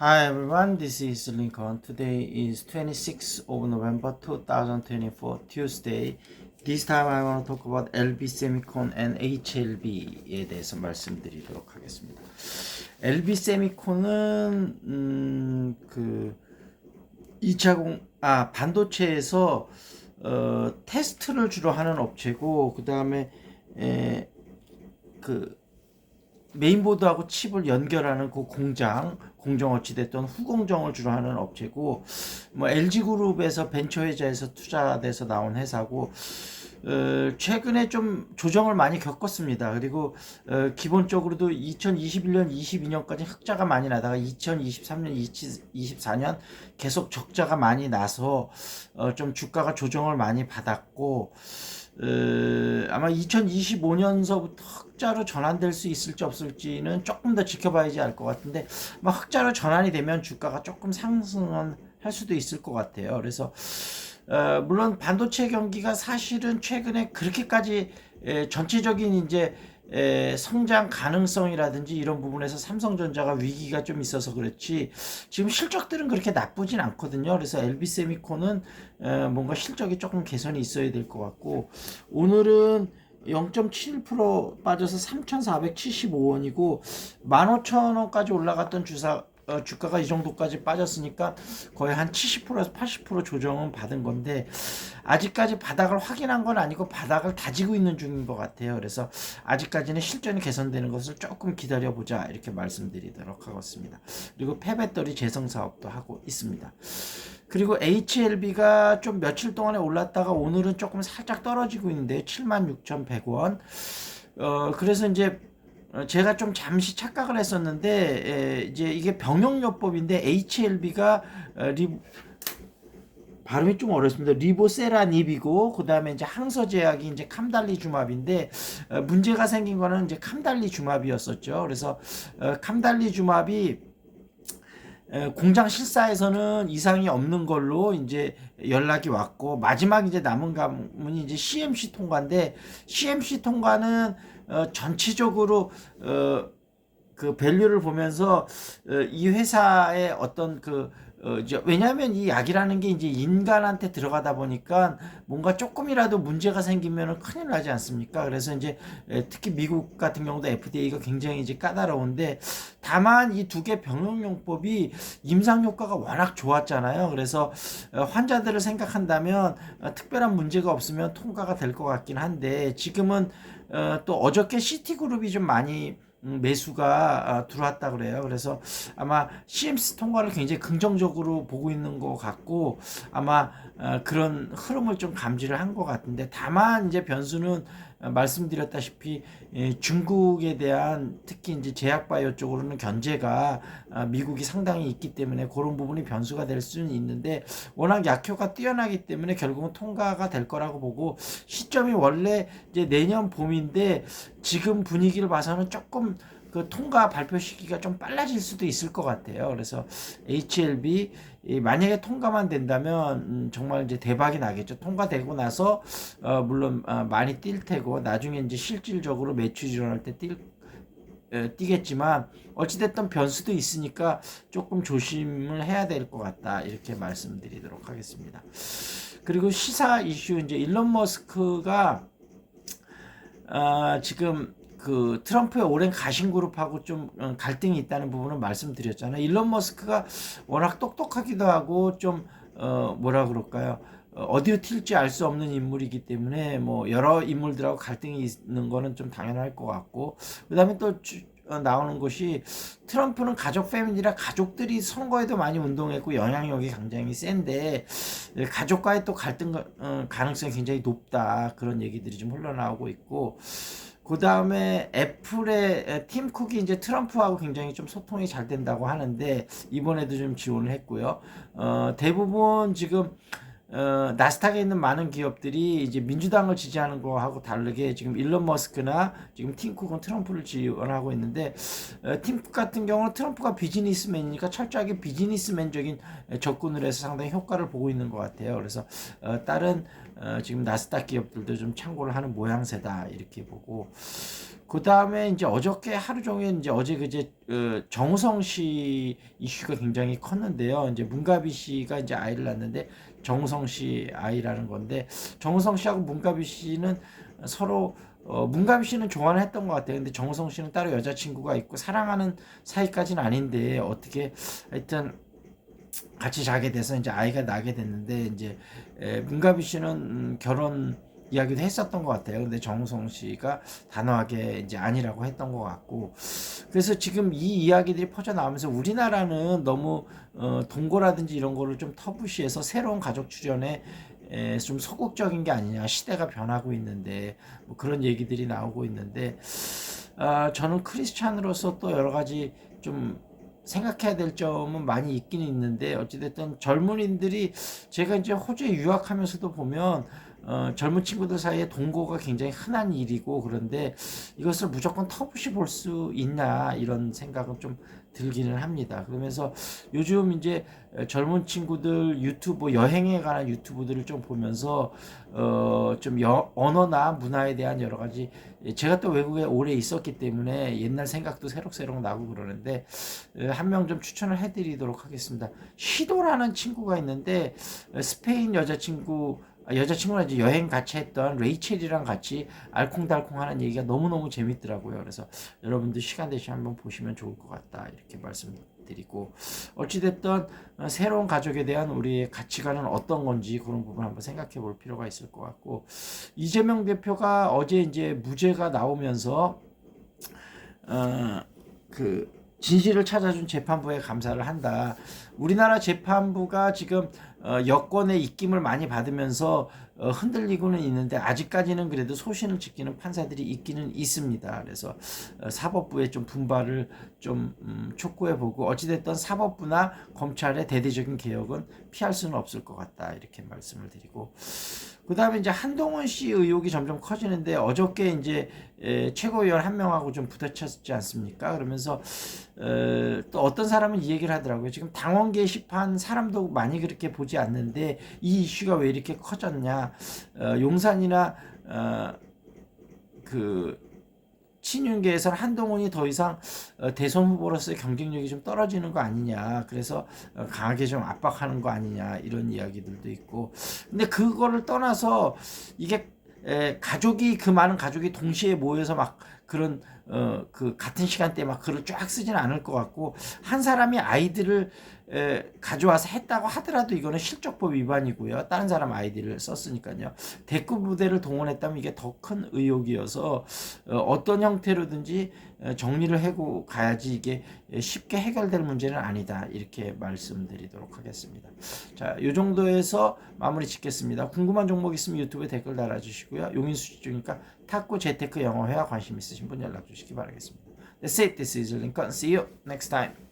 Hi everyone, this is Lincoln. Today is 26th of November 2024, Tuesday. This time I want to talk about LB Semicon and HLB에 대해서 말씀드리도록 하겠습니다. LB Semicон은 음, 그 2차 공, 아, 반도체에서 어, 테스트를 주로 하는 업체고 그 다음에 그 메인보드하고 칩을 연결하는 그 공장, 공정 어찌됐든 후공정을 주로 하는 업체고, 뭐 LG그룹에서 벤처회사에서 투자돼서 나온 회사고, 어, 최근에 좀 조정을 많이 겪었습니다. 그리고 어, 기본적으로도 2021년, 22년까지 흑자가 많이 나다가 2023년, 2024년 계속 적자가 많이 나서 어, 좀 주가가 조정을 많이 받았고, 어, 아마 2025년서부터 흑자로 전환될 수 있을지 없을지는 조금 더 지켜봐야지 알 것 같은데 막 흑자로 전환이 되면 주가가 조금 상승은 할 수도 있을 것 같아요. 그래서 어, 물론 반도체 경기가 사실은 최근에 그렇게까지 에, 전체적인 이제 에, 성장 가능성이라든지 이런 부분에서 삼성전자가 위기가 좀 있어서 그렇지 지금 실적들은 그렇게 나쁘진 않거든요. 그래서 LB세미콘은 에, 뭔가 실적이 조금 개선이 있어야 될 것 같고 오늘은 0.71% 빠져서 3,475원이고 15,000원까지 올라갔던 주사 어, 주가가 이 정도까지 빠졌으니까 거의 한 70%에서 80% 조정은 받은 건데 아직까지 바닥을 확인한 건 아니고 바닥을 다지고 있는 중인 것 같아요. 그래서 아직까지는 실전이 개선되는 것을 조금 기다려 보자 이렇게 말씀드리도록 하겠습니다. 그리고 폐배터리 재생 사업도 하고 있습니다. 그리고 HLB가 좀 며칠 동안에 올랐다가 오늘은 조금 살짝 떨어지고 있는데 76,100원. 어 그래서 이제 어, 제가 좀 잠시 착각을 했었는데 에, 이제 이게 병용요법인데 HLB가 어, 리 발음이 좀 어렵습니다. 리보세라닙이고 그다음에 이제 항서제약이 이제 캄달리주맙인데 어, 문제가 생긴 거는 이제 캄달리주맙이었었죠. 그래서 어, 캄달리주맙이 공장 실사에서는 이상이 없는 걸로 이제 연락이 왔고 마지막 이제 남은 가문이 이제 CMC 통과인데 CMC 통과는 어, 전체적으로 어, 그 밸류를 보면서 어, 이 회사의 어떤 그 어, 이제 왜냐하면 이 약이라는 게 이제 인간한테 들어가다 보니까 뭔가 조금이라도 문제가 생기면 큰일 나지 않습니까? 그래서 이제 특히 미국 같은 경우도 FDA가 굉장히 이제 까다로운데 다만 이 두 개 병용용법이 임상 효과가 워낙 좋았잖아요. 그래서 어, 환자들을 생각한다면 어, 특별한 문제가 없으면 통과가 될 것 같긴 한데 지금은 어, 또 어저께 시티그룹이 좀 많이 음, 매수가 아, 들어왔다 그래요. 그래서 아마 CMC 통과를 굉장히 긍정적으로 보고 있는 것 같고 아마 어, 그런 흐름을 좀 감지를 한 것 같은데 다만 이제 변수는 어, 말씀드렸다시피 예, 중국에 대한 특히 이제 제약바이오 쪽으로는 견제가 아, 미국이 상당히 있기 때문에 그런 부분이 변수가 될 수는 있는데 워낙 약효가 뛰어나기 때문에 결국은 통과가 될 거라고 보고 시점이 원래 이제 내년 봄인데 지금 분위기를 봐서는 조금 그 통과 발표 시기가 좀 빨라질 수도 있을 것 같아요. 그래서 HLB 만약에 통과만 된다면 음, 정말 이제 대박이 나겠죠. 통과되고 나서 어 물론 어 많이 뛸 테고 나중에 이제 실질적으로 매출 일어날 때뛸 뛰겠지만 어찌됐든 변수도 있으니까 조금 조심을 해야 될 것 같다 이렇게 말씀드리도록 하겠습니다. 그리고 시사 이슈 이제 일론 머스크가 어, 지금 그 트럼프의 오랜 가신 그룹하고 좀 어, 갈등이 있다는 부분은 말씀드렸잖아요. 일론 머스크가 워낙 똑똑하기도 하고 좀 어, 뭐라 그럴까요? 어, 어디로 튈지 알 수 없는 인물이기 때문에 뭐 여러 인물들하고 갈등이 있는 거는 좀 당연할 것 같고 그다음에 또 주, 어, 나오는 것이 트럼프는 가족 패밀리라 가족들이 선거에도 많이 운동했고 영향력이 굉장히 센데 가족과의 또 갈등 어, 가능성이 굉장히 높다 그런 얘기들이 좀 흘러나오고 있고 그 다음에 애플의 팀 쿡이 이제 트럼프하고 굉장히 좀 소통이 잘 된다고 하는데 이번에도 좀 지원을 했고요. 어, 대부분 지금 어, 나스닥에 있는 많은 기업들이 이제 민주당을 지지하는 거하고 다르게 지금 일론 머스크나 지금 팀쿡은 트럼프를 지원하고 있는데 어, 팀쿡 같은 경우는 트럼프가 비즈니스맨이니까 철저하게 비즈니스맨적인 접근을 해서 상당히 효과를 보고 있는 것 같아요. 그래서 어, 다른 어, 지금 나스닥 기업들도 좀 참고를 하는 모양새다 이렇게 보고 그 다음에 이제 어저께 하루 종일 이제 어제 그제 어, 정우성 씨 이슈가 굉장히 컸는데요. 이제 문가비 씨가 이제 아이를 낳는데 정우성 씨 아이라는 건데 정우성 씨하고 문가비 씨는 서로 어, 문가비 씨는 좋아는 했던 것 같아요. 근데 정우성 씨는 따로 여자친구가 있고 사랑하는 사이까지는 아닌데 어떻게 하여튼 같이 자게 돼서 이제 아이가 나게 됐는데 이제 에, 문가비 씨는 음, 결혼 이야기도 했었던 것 같아요. 근데 정우성 씨가 단호하게 이제 아니라고 했던 것 같고. 그래서 지금 이 이야기들이 퍼져 나오면서 우리나라는 너무 어, 동거라든지 이런 거를 좀 터부시해서 새로운 가족 출연에 에, 좀 소극적인 게 아니냐. 시대가 변하고 있는데 뭐 그런 얘기들이 나오고 있는데. 아, 저는 크리스찬으로서 또 여러 가지 좀 생각해야 될 점은 많이 있긴 있는데 어찌됐든 젊은이들이 제가 이제 호주에 유학하면서도 보면 어, 젊은 친구들 사이에 동거가 굉장히 흔한 일이고 그런데 이것을 무조건 터부시 볼 수 있나 이런 생각은 좀 들기는 합니다. 그러면서 요즘 이제 젊은 친구들 유튜브 여행에 관한 유튜브들을 좀 보면서 어, 좀 여, 언어나 문화에 대한 여러 가지 제가 또 외국에 오래 있었기 때문에 옛날 생각도 새록새록 나고 그러는데 한 명 좀 추천을 해드리도록 하겠습니다. 시도라는 친구가 있는데 어, 스페인 여자친구 아, 여자친구랑 이제 여행 같이 했던 레이첼이랑 같이 알콩달콩 하는 얘기가 너무너무 재밌더라고요. 그래서 여러분들 시간 되시면 한번 보시면 좋을 것 같다. 이렇게 말씀드리고. 어찌됐든 어, 새로운 가족에 대한 우리의 가치관은 어떤 건지 그런 부분 한번 생각해 볼 필요가 있을 것 같고. 이재명 대표가 어제 이제 무죄가 나오면서, 어, 그, 진실을 찾아준 재판부에 감사를 한다. 우리나라 재판부가 지금 어, 여권의 입김을 많이 받으면서 어, 흔들리고는 있는데 아직까지는 그래도 소신을 지키는 판사들이 있기는 있습니다. 그래서 어, 사법부의 좀 분발을 좀 음, 촉구해 보고 어찌됐든 사법부나 검찰의 대대적인 개혁은 피할 수는 없을 것 같다 이렇게 말씀을 드리고 그 다음에 이제 한동훈 씨 의혹이 점점 커지는데 어저께 이제 에, 최고위원 한 명하고 좀 부딪혔지 않습니까? 그러면서 에, 또 어떤 사람은 이 얘기를 하더라고요. 지금 당원 게시판 사람도 많이 그렇게 보지 않는데 이 이슈가 왜 이렇게 커졌냐? 어, 용산이나 어, 그 친윤계에서는 한동훈이 더 이상 어, 대선 후보로서의 경쟁력이 좀 떨어지는 거 아니냐. 그래서 어, 강하게 좀 압박하는 거 아니냐. 이런 이야기들도 있고. 근데 그거를 떠나서 이게 에, 가족이 그 많은 가족이 동시에 모여서 막 그런 어, 그 같은 시간대에 막 글을 쫙 쓰지는 않을 것 같고 한 사람이 아이들을 에, 가져와서 했다고 하더라도 이거는 실적법 위반이고요. 다른 사람 아이디를 썼으니까요. 대구 부대를 동원했다면 이게 더 큰 의혹이어서 어, 어떤 형태로든지 어, 정리를 하고 가야지 이게 쉽게 해결될 문제는 아니다. 이렇게 말씀드리도록 하겠습니다. 자, 이 정도에서 마무리 짓겠습니다. 궁금한 종목 있으면 유튜브에 댓글 달아주시고요. 용인수 집중이니까 탁구 재테크 영어 회화 관심 있으신 분 연락 주시기 바라겠습니다. That's it. This is Lincoln. See you next time.